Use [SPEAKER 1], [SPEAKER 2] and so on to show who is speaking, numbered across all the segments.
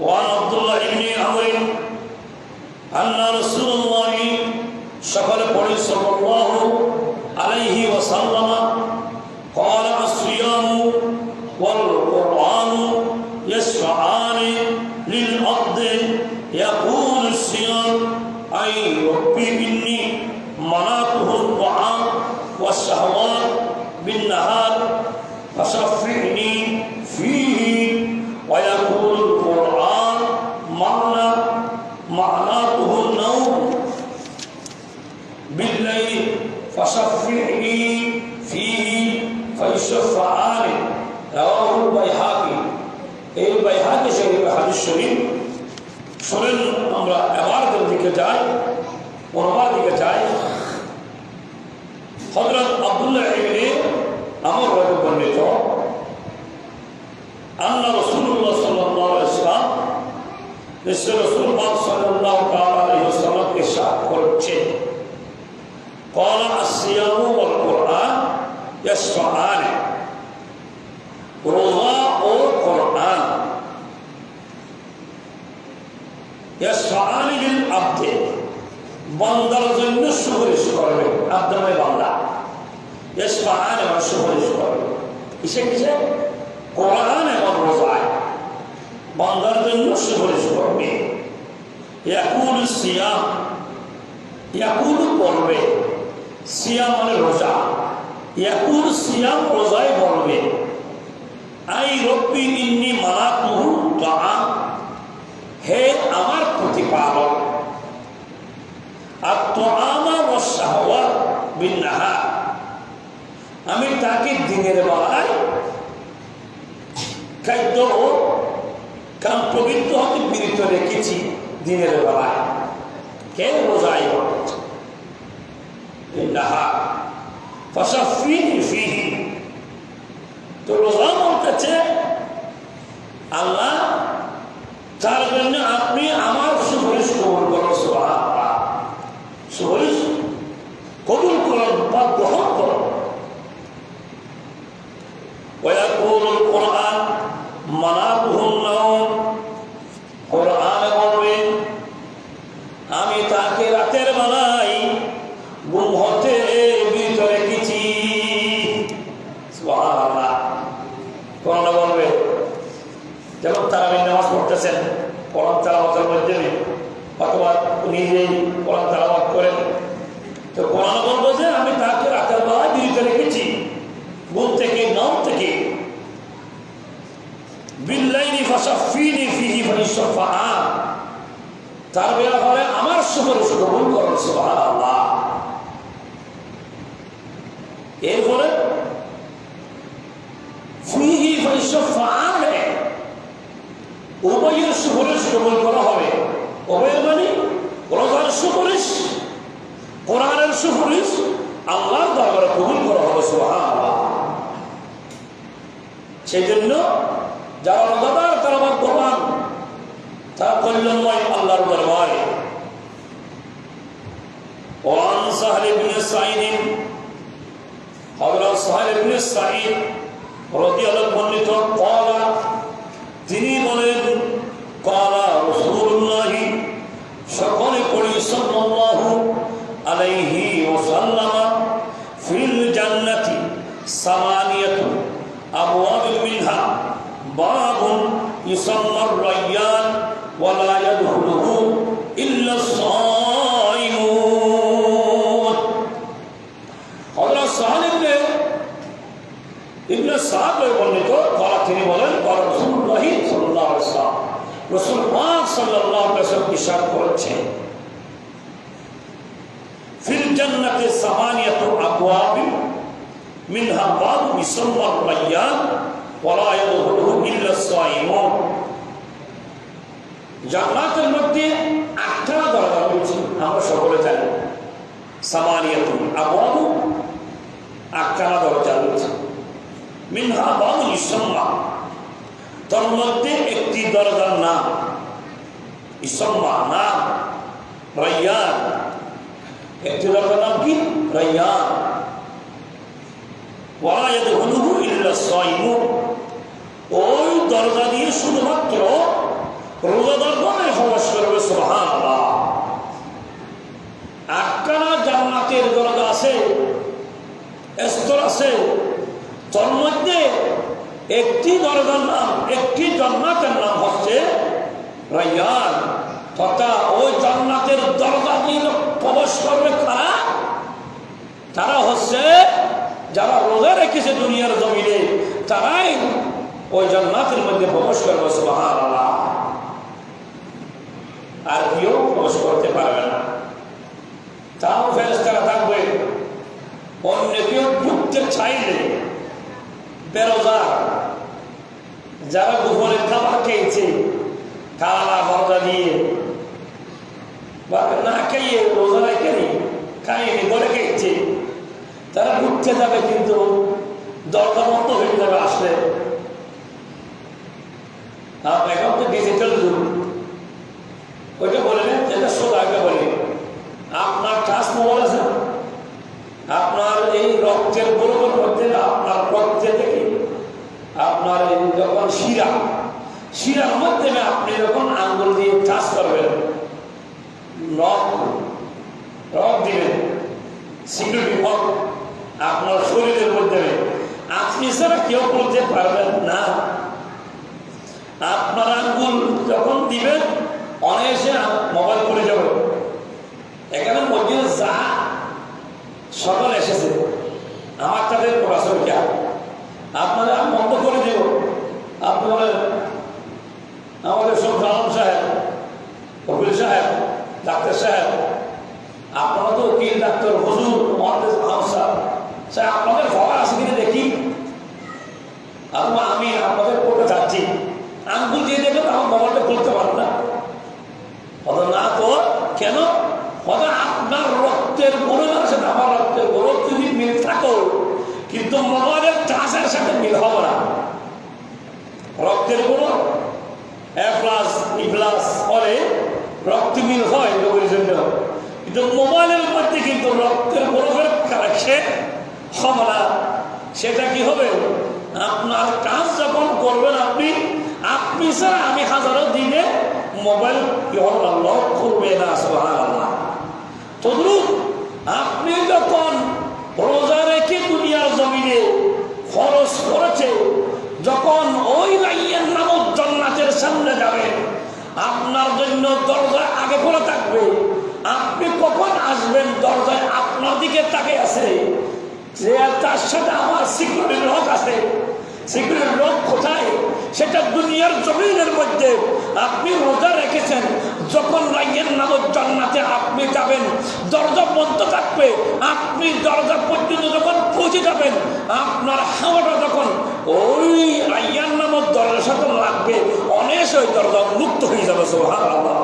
[SPEAKER 1] وعن عبد الله بن عمرو أن رسول الله সকল পড়ি صلى الله عليه وسلم قال الصيام والقرآن يشفعان للعبد يقول الصيام أي ربي إني منعته الطعام والشهوات بالنهار فشفعني فيشفعان رواه البيهقي এই বাইহাকি শরীফ হাদিস শরীফ শোনেন আমরা এবারতের দিকে যাই ওনার দিকে যাই হজরত আব্দুল্লাহ ইবনে আমর রাজু বর্ণিত আল্লাহ রসুল্লাহ সাল্লাহ ইসলাম নিশ্চয় রসুল পাক সাল্লাহ আলাইসাল্লাম ইরশাদ করছেন قال الصيام والقرآن yesfa'ani Rullâ'u Kur'an yesfa'ani lil abdi বান্দার জন্য সুপারিশ করবে আদমে বান্দা ইসফাহান এবং সুপারিশ করবে কিসে কিসে কোরআন এবং রোজায় বান্দার জন্য সুপারিশ করবে ইয়াকুল সিয়াম ইয়াকুল করবে সিয়াম মানে রোজা ইয়াকুল সিয়াম রোজায় বলবে আই রব্বি ইন্নি মালাকুহু তাআম হে আমার প্রতিপালক। আর তোআমা ও শাহওয়াত বিন নাহার আমি তাকে দিনের বেলায় খাদ্য ও কাম পবিত্র হতে বিরত রেখেছি দিনের বেলায়। কে রোজাই নাহার ফসাফিনি ফিহি তো রোজা বলতেছে আল্লাহ তার জন্য আপনি আমার সুপারিশ কবুল সুবহানাল্লাহ। সুপারিশ কবুল করুন বা কোরআন বলবে। যেমন তারা নামাজ পড়তেছেন, কোরআন তালাবাতের মাধ্যমে, অথবা কোরআন তালাবাত করেন। তো কোরআন বলব যে, আমি তাকে রাতের বেলায় বিরত রেখেছি। ঘুম থেকে নাম থেকে। বিল্লাইনি ফাসাফিনি ফিহি ফাইসাফাআ তার ব্যাপারে আমার সুপারিশ কবুল করেন এরপরে ফিহি ফাইসাফাআন উভয়ের সুপারিশ গ্রহণ করা হবে। উভয়ের মানে রোজার সুপারিশ, কোরআনের সুপারিশ আল্লাহ দরবারে কবুল করা হবে সেই জন্য যারা রোজাদার তারা আমার কোরআন তার কল্যাণময় আল্লাহর দরবারে। ওয়ান সাহেব ইবনে সাইদ হযরত সাহেব ইবনে সাইদ রাদিয়াল্লাহু আনহু মিনহা বাব ইসমা রায়্যান ওয়ালা ইয়াদখুলুহু ইল্লা সাইমুন। জান্নাতের মধ্যে আটটা দরজা রয়েছে, আমরা সকলে জানি। সামানিয়াতু আবওয়াব আটটা দরজা রয়েছে। মিনহা বাব ইসমা তার মধ্যে একটি দরজার নাম। ইসমা নাম রাইয়ান। একটি দরজার নাম কি? রাইয়ান। ওই দরজা দিয়ে শুধুমাত্র রোজাদার গণে প্রবেশ করবে সুবহান আটখানা জান্নাতের দরজা আছে, স্তর আছে তোর মধ্যে একটি দরজার নাম, একটি জান্নাতের নাম হচ্ছে রাইয়ান তথা ওই জান্নাতের দরজা দিয়ে প্রবেশ করবে তারা তারা হচ্ছে যারা রোজা রেখেছে দুনিয়ার জমিনে, তারাই ওই জান্নাতের মধ্যে প্রবেশ করবে সুবহান আর কেউ প্রবেশ করতে পারবে না। তাও ফেরেস্তারা থাকবে। অন্য কেউ ঢুকতে চাইলে বেরোজার যারা গোপনে খাবার খেয়েছে খাওয়া ভরদা দিয়ে, বা না খাইয়ে রোজা রাখেনি খাইনি বলে খেয়েছে তারা ঢুকতে যাবে কিন্তু দরজা বন্ধ হয়ে যাবে আসলে আর এখন তো ডিজিটাল যুগ ওইটা বলে নেন যেটা সোজা আগে বলি আপনার টাচ মোবাইল আছে? আপনার এই রক্তের বরফের মধ্যে আপনার রক্তে থেকে আপনার যখন শিরা, শিরার মাধ্যমে আপনি যখন আঙ্গুল দিয়ে টাচ করবেন রক রক দিবেন সিকিউরিটি হক আপনার শরীরের মধ্যে আপনি ছাড়া কেউ বলতে পারবেন না। আপনার আঙ্গুল যখন দিবেন, অনায়াসে মোবাইল করে যাবে। এখানে মসজিদে যা সকল এসেছে, আমার তাদের পড়াশোনা কে আপনারা বন্ধ করে দেব আপনি বলেন আমাদের সব আলম সাহেব, কপিল সাহেব, ডাক্তার সাহেব, আপনারা তো উকিল, ডাক্তার, হুজুর, মহাদেশ আহসাব স্যার, আপনাদের ভয় আছে কিনা দেখি? আপনার আমি আপনাদের কোর্টে যাচ্ছি। আঙ্গুল দিয়ে দেখলে আমার মোবাইলটা খুলতে পারব না। অত না তো, কেন? অত আপনার রক্তের গরমের সাথে আমার রক্তের গরম যদি মিল থাকো, কিন্তু মোবাইলের চাষের সাথে মিল হবে না। রক্তের গরম এ প্লাস, ই প্লাস হলে রক্ত মিল হয় রোগের জন্য। কিন্তু মোবাইলের মধ্যে কিন্তু রক্তের বরফের কালেকশন হবে সেটা কি হবে? আপনার কাজ যখন করবেন আপনি আপনি স্যার আমি হাজারো দিনে মোবাইল লক করবে না সোহান আল্লাহ তদ্রুপ, আপনি যখন রোজা রেখে দুনিয়ার জমিনে খরচ করেছে, যখন ওই লাইয়ের নামক জন্নাতের সামনে যাবেন আপনার জন্য দরজা আগে খোলা থাকবে। আপনি কখন আসবেন, দরজায় আপনার দিকে তাকে আছে? যে তার সাথে আমার সিকিউরিটির লোক আছে। সিকিউরিটির লোক কোথায়? সেটা দুনিয়ার জমিনের মধ্যে আপনি রোজা রেখেছেন। যখন রাইয়ের নামক জান্নাতে আপনি যাবেন, দরজা থাকবে। আপনি দরজা পর্যন্ত যখন পৌঁছে যাবেন, আপনার হাওয়াটা যখন ওই রাইয়ার নামক দরজার সাথে লাগবে অনেক ওই দরজা মুক্ত হয়ে যাবে সোহার আল্লাহ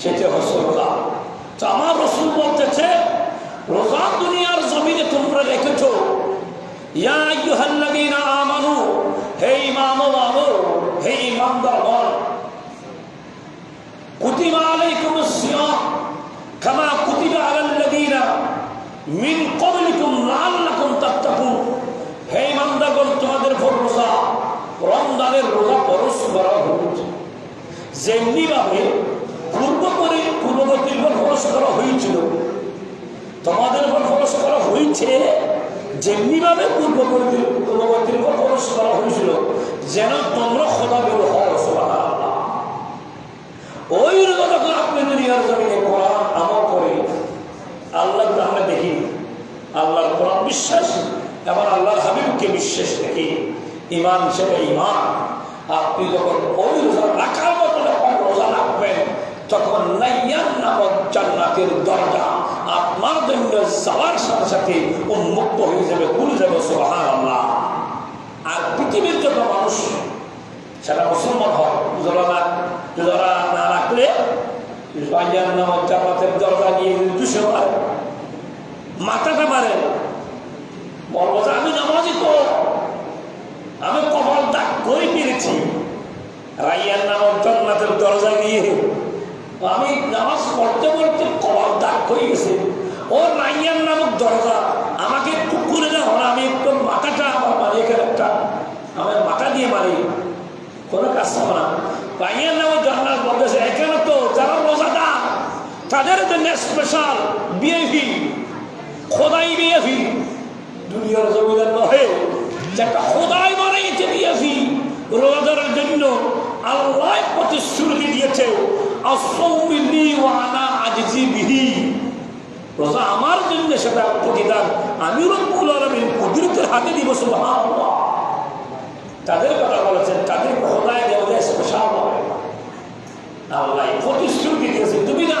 [SPEAKER 1] সেটা হচ্ছে রোজা তো আমার রসুল বলতেছে রোজা দুনিয়ার জমিনে তোমরা রেখেছ ইয়া ইয়ুহাল্লাযীনা আমানু, হে ইমাম বাবু, হে ইমামদারগণ কুতিবা আলাইকুমুস সিয়াম কামা কুতিবা আলাল্লাযীনা মিন ক্বাবলিকুম লাআল্লাকুম তাত্তাকুন। হে ইমামদারগণ তোমাদের উপর রোজা, রমজানের রোজা পরশ করা হয়েছে যেমনি ভাবে পূর্ব করে পূর্ববর্তীর উপর খরচ করা হয়েছিল, তোমাদের উপর খরচ করা হয়েছে যেমনি ভাবে পূর্ববর্তী পূর্ববর্তীর উপর খরচ করা হয়েছিল, যেন তোমরা খোদা বের। ওই যখন আপনি দুনিয়ার জমিনে কোরআন আমল করে, আল্লাহ আমরা দেখি আল্লাহর কোরআন বিশ্বাস এবং আল্লাহর হাবিবকে বিশ্বাস দেখি। ইমান সেটা ইমান আপনি যখন ওই রোজা রাখার মতো রোজা রাখবেন, তখন নাইয়ান নামক জান্নাতের দরজা আপনার জন্য যাওয়ার সাথে সাথে উন্মুক্ত হয়ে যাবে খুলে যাবে সোহান আল্লাহ আর পৃথিবীর যত মানুষ সেটা মুসলমান হয়, যারা না না রাখলে নাইয়ান নামক জান্নাতের দরজা নিয়ে দুশো হয়। মাথাটা মারে, বলব যে আমি নামাজি তো। আমি কপাল দাগ করে পেরেছি রাইয়ার নামক জন্নাতের দরজা গিয়ে আমি নামাজ পড়তে পড়তে কপাল দাগ হয়ে গেছে। ও রাইয়ার নামক দরজা আমাকে একটু করে দেওয়া আমি একটু মাথাটা আমার মানে এখানে একটা পারি কোনো কাজ হবে না। পাইয়ের নামে জান্নাত বলতেছে, এখানে তো যারা রোজাদার, তাদের জন্য স্পেশাল বিএভি খোদাই বিএভি দুনিয়ার জমিদার নহে, যে একটা খোদাই বানাইছে বিএভি রোজাদারের জন্য আল্লাহ প্রতিশ্রুতি দিয়েছে আসৌমিনি ওয়ানা আজিজি বিহি। রোজা আমার জন্য সেটা প্রতিদান। আমি রব্বুল কুদরতের হাতে দিব, সুবহানাল্লাহ। তাদের কথা বলেছেন, তাদের খোদায় দেওয়া স্পেশাল আল্লাহ প্রতিশ্রুতি দিয়েছে, তুমি না,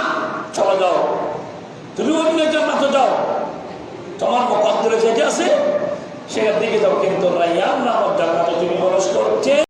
[SPEAKER 1] চলে যাও। তুমি অন্য জান্নাতে যাও। তোমার মুখান্তরে যেটা আছে সেটার দিকে যাও। কিন্তু রাইয়ান নামক তুমি প্রবেশ করছে